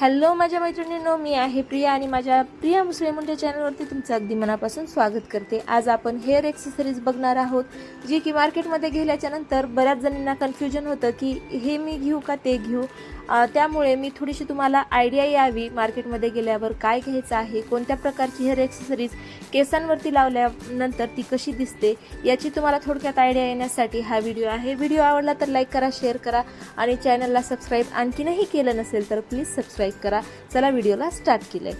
Hello माझ्या मैत्रिणींनो मी आहे प्रिया आणि माझ्या प्रिया मुसळे मुंडे चॅनलवरती तुमचं अगदी मनापासून स्वागत करते. आज आपण हेअर एक्सेसरीज बघणार आहोत जी की मार्केटमध्ये गेल्याच्यानंतर बऱ्याच जणींना कन्फ्युजन होतं की हे मी घेऊ का ते घेऊ? त्यामुळे मी थोडीशी तुम्हाला आयडिया यावी मार्केटमध्ये गेल्यावर काय घ्यायचं आहे कोणत्या प्रकारची हेअर एक्सेसरीज केसांवरती लावल्यानंतर ती कशी दिसते याची तुम्हाला थोडक्यात आयडिया येण्यासाठी हा व्हिडिओ आहे. व्हिडिओ आवडला तर लाईक करा शेअर करा आणि चॅनलला सबस्क्राईब आणखीनही केलं नसेल तर प्लीज सबस्क्राईब करा. चला व्हिडिओला स्टार्ट केलंय.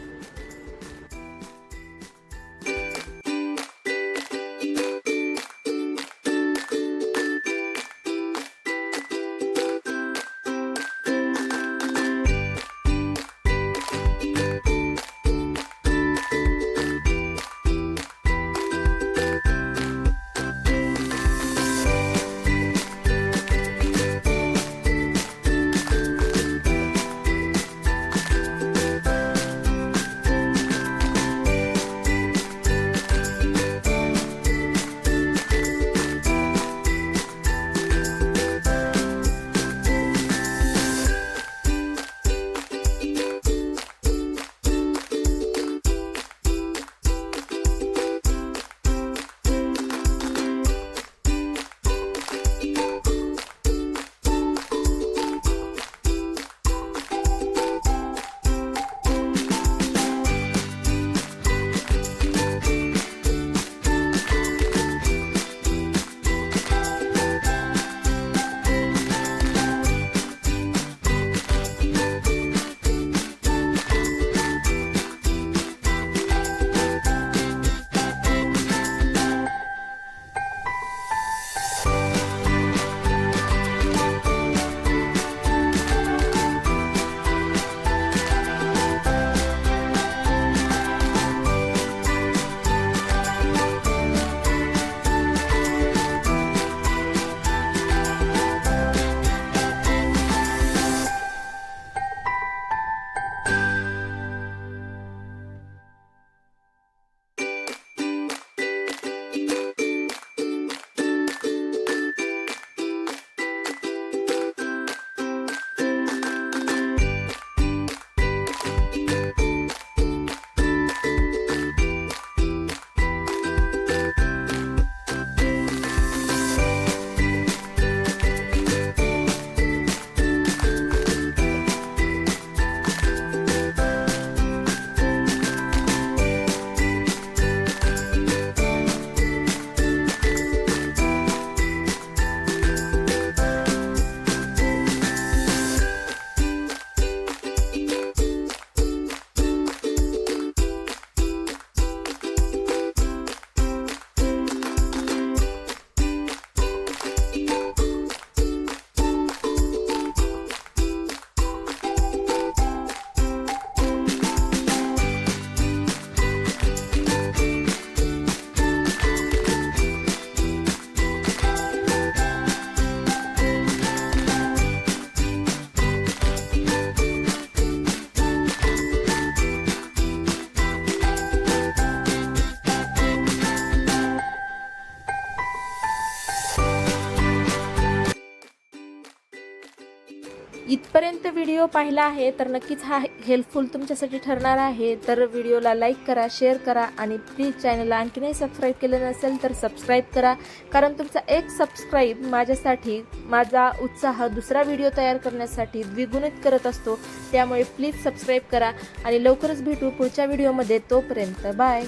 इथपर्यंत व्हिडिओ पाहिला आहे तर नक्कीच हा हेल्पफुल तुमच्यासाठी ठरणार आहे. तर व्हिडिओला लाईक करा शेअर करा आणि प्लीज चॅनलला आणखीनही सबस्क्राईब केलं नसेल तर सबस्क्राईब करा. कारण तुमचा एक सबस्क्राईब माझ्यासाठी माझा उत्साह दुसरा व्हिडिओ तयार करण्यासाठी द्विगुणित करत असतो. त्यामुळे प्लीज सबस्क्राईब करा आणि लवकरच भेटू पुढच्या व्हिडिओमध्ये. तोपर्यंत बाय.